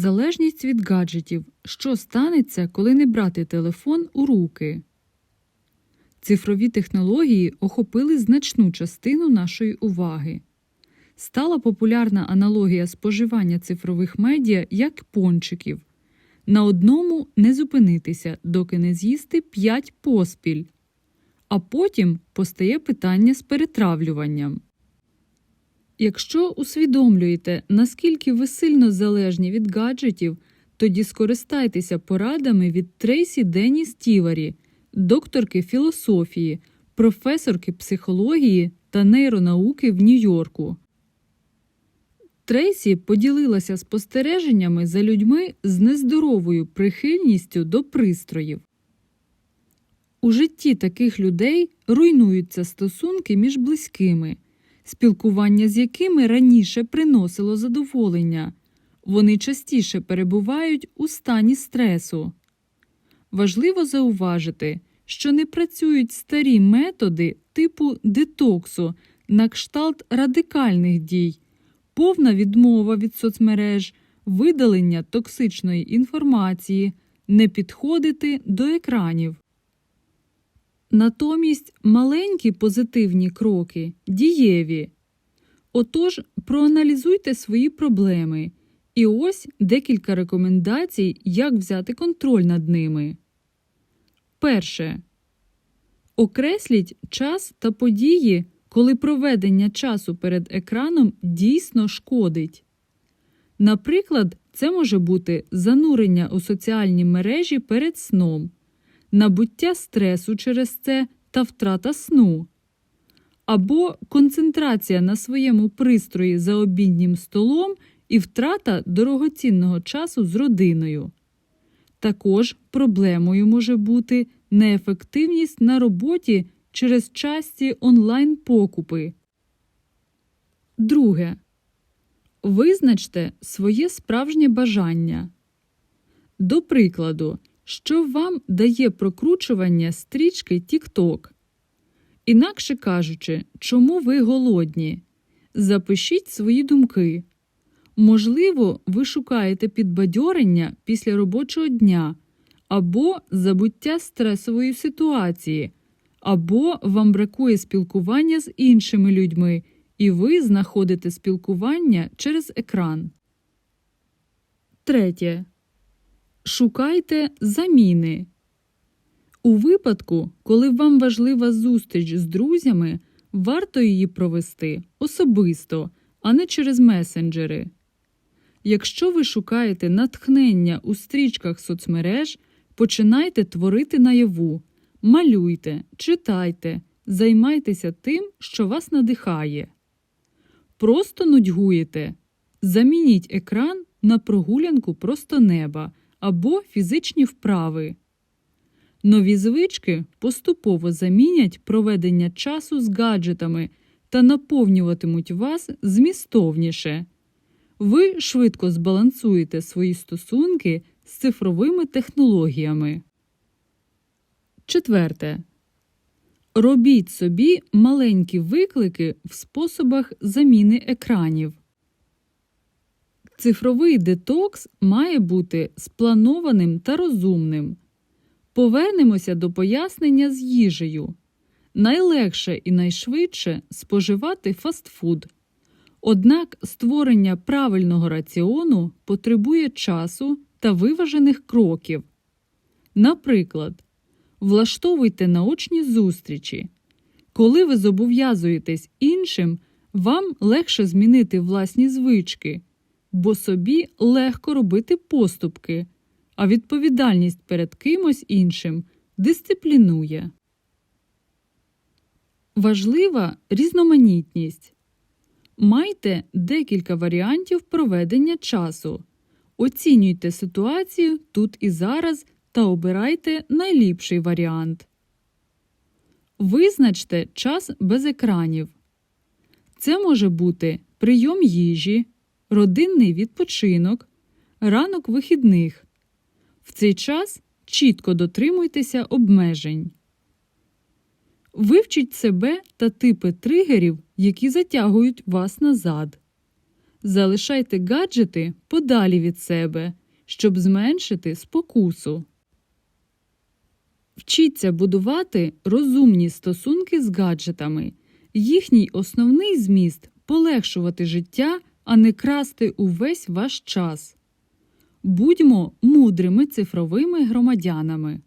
Залежність від гаджетів. Що станеться, коли не брати телефон у руки? Цифрові технології охопили значну частину нашої уваги. Стала популярна аналогія споживання цифрових медіа як пончиків. На одному не зупинитися, доки не з'їсти 5 поспіль. А потім постає питання з перетравлюванням. Якщо усвідомлюєте, наскільки ви сильно залежні від гаджетів, тоді скористайтеся порадами від Трейсі Дені Стіварі, докторки філософії, професорки психології та нейронауки в Нью-Йорку. Трейсі поділилася спостереженнями за людьми з нездоровою прихильністю до пристроїв. У житті таких людей руйнуються стосунки між близькими, спілкування з якими раніше приносило задоволення. Вони частіше перебувають у стані стресу. Важливо зауважити, що не працюють старі методи типу детоксу на кшталт радикальних дій, повна відмова від соцмереж, видалення токсичної інформації, не підходити до екранів. Натомість маленькі позитивні кроки дієві. Отож, проаналізуйте свої проблеми. І ось декілька рекомендацій, як взяти контроль над ними. Перше. Окресліть час та події, коли проведення часу перед екраном дійсно шкодить. Наприклад, це може бути занурення у соціальні мережі перед сном, набуття стресу через це та втрата сну, або концентрація на своєму пристрої за обіднім столом і втрата дорогоцінного часу з родиною. Також проблемою може бути неефективність на роботі через часті онлайн-покупи. Друге. Визначте своє справжнє бажання. До прикладу, що вам дає прокручування стрічки TikTok. Інакше кажучи, чому ви голодні? Запишіть свої думки. Можливо, ви шукаєте підбадьорення після робочого дня, або забуття стресової ситуації, або вам бракує спілкування з іншими людьми, і ви знаходите спілкування через екран. Третє. Шукайте заміни. У випадку, коли вам важлива зустріч з друзями, варто її провести особисто, а не через месенджери. Якщо ви шукаєте натхнення у стрічках соцмереж, починайте творити наяву, малюйте, читайте, займайтеся тим, що вас надихає. Просто нудьгуєте. Замініть екран на прогулянку просто неба або фізичні вправи. Нові звички поступово замінять проведення часу з гаджетами та наповнюватимуть вас змістовніше. Ви швидко збалансуєте свої стосунки з цифровими технологіями. Четверте. Робіть собі маленькі виклики в способах заміни екранів. Цифровий детокс має бути спланованим та розумним. Повернемося до пояснення з їжею. Найлегше і найшвидше споживати фастфуд. Однак створення правильного раціону потребує часу та виважених кроків. Наприклад, влаштовуйте наочні зустрічі. Коли ви зобов'язуєтесь іншим, вам легше змінити власні звички, бо собі легко робити поступки, а відповідальність перед кимось іншим дисциплінує. Важлива різноманітність. Майте декілька варіантів проведення часу. Оцінюйте ситуацію тут і зараз та обирайте найліпший варіант. Визначте час без екранів. Це може бути прийом їжі, родинний відпочинок, ранок вихідних. В цей час чітко дотримуйтеся обмежень. Вивчіть себе та типи тригерів, які затягують вас назад. Залишайте гаджети подалі від себе, щоб зменшити спокусу. Вчіться будувати розумні стосунки з гаджетами. Їхній основний зміст полегшувати життя, а не красти увесь ваш час. Будьмо мудрими цифровими громадянами.